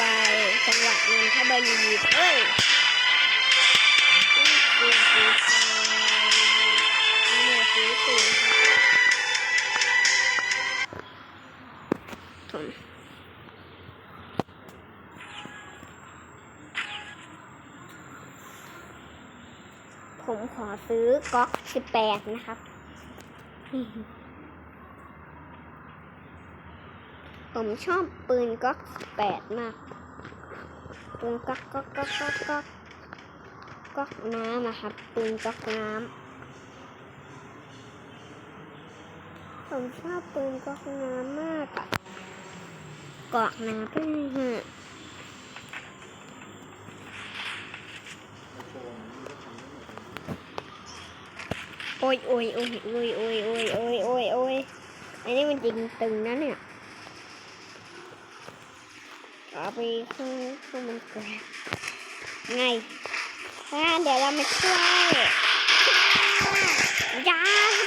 ไปจังหวัดนนทบุรีเอ้ยผมขอซื้อก๊อก18 นะครับ ผมชอบปืนก๊อกแปดมาก ปืนก๊อกก๊อกก๊อกก๊อกก๊อกก๊อกน้ำนะครับ ปืนก๊อกน้ำผมชอบปืนก๊อกน้ำมากอะกอกน้ำด้วยฮะโอ้ยโอ้ยโอ้ยโอ้ยโอ้ยโอ้ยโอ้ยโอ้ยโอ้ยอันนี้มันจริงตึงนะเนี่ย เอาไปขึ้นขึ้นมันกรบไงฮ่าเดี๋ยวเรามาช่วยยา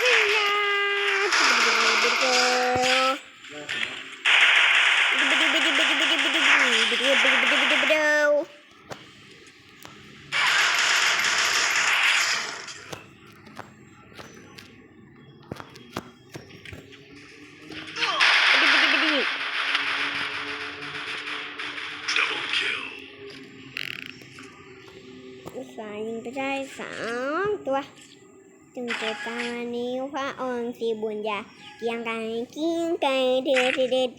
สิยา ได้สองตัว จึงเจตานิ้วพระองค์สีบุญญาเกียงไก่กิ้งไก่เดือดเด็ด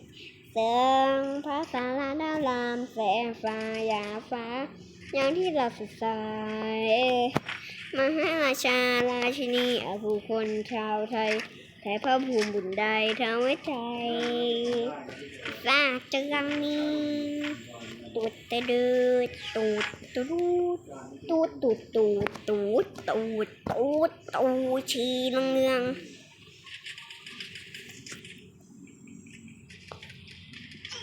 เสียงพระสาราดาวลามแสงฟ้ายาฟ้า อย่างที่เราศึกษามหาราชาราชินีอภูคนชาวไทย ไทยพระภูมิบุญใดทำไว้ใจลากจังนี้ตูดตะดืดตูดตูดตูดตูดตูดตูดตูดตูดตูดชีเนือง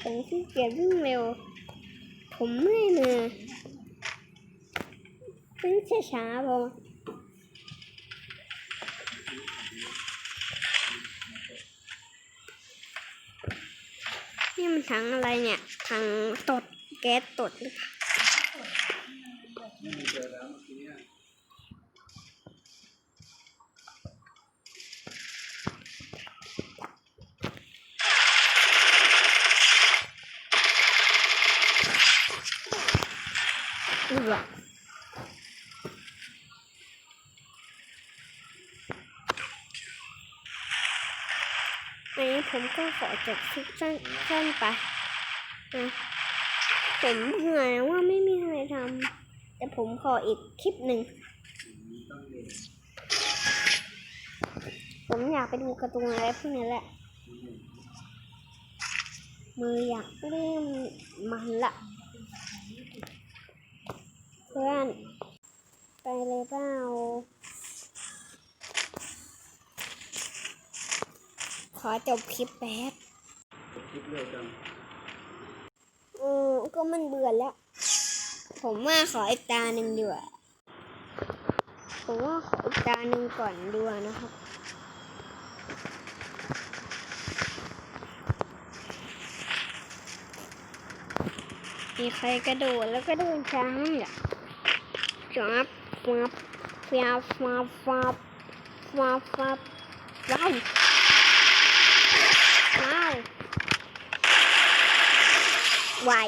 ผมขี้เกียจวิ่งเร็ว ผมเมื่อยมือวิ่งช้าๆพอ นี่มันถังอะไรเนี่ยถังตดแก๊สตดหรือเปล่าดูหรอ นี้ผมก็ขอจบคลิปสั้นๆไปนะผมเบื่อนะว่าไม่มีอะไรทำแต่ผมขออีกคลิปหนึ่ง ผมอยากไปดูการ์ตูนอะไรพวกนี้แหละ มืออยากเล่นมันละเพื่อนไปเลยเปล่า ขอจบคลิปแป๊บคลิปเร็วจังเออก็มันเบื่อแล้ว ผมว่าขออีกตาหนึ่งดีกว่าผมว่าขออีกตาหนึ่งก่อนดีกว่านะครับมีใครกระโดดแล้วก็เดินช้าอะจับฟับฟับฟับฟับฟับฟับว้าวว้าว วาย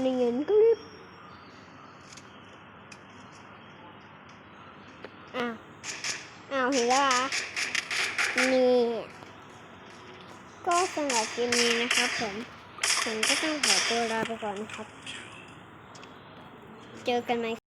เนียนกลิบอ้าว อ้าวเห็นแล้วเหรอะนี่ ก็สำหรับคลิปนี้นะครับผมผมก็ต้องขอตัวลาไปก่อนนะครับ เจอกันใหม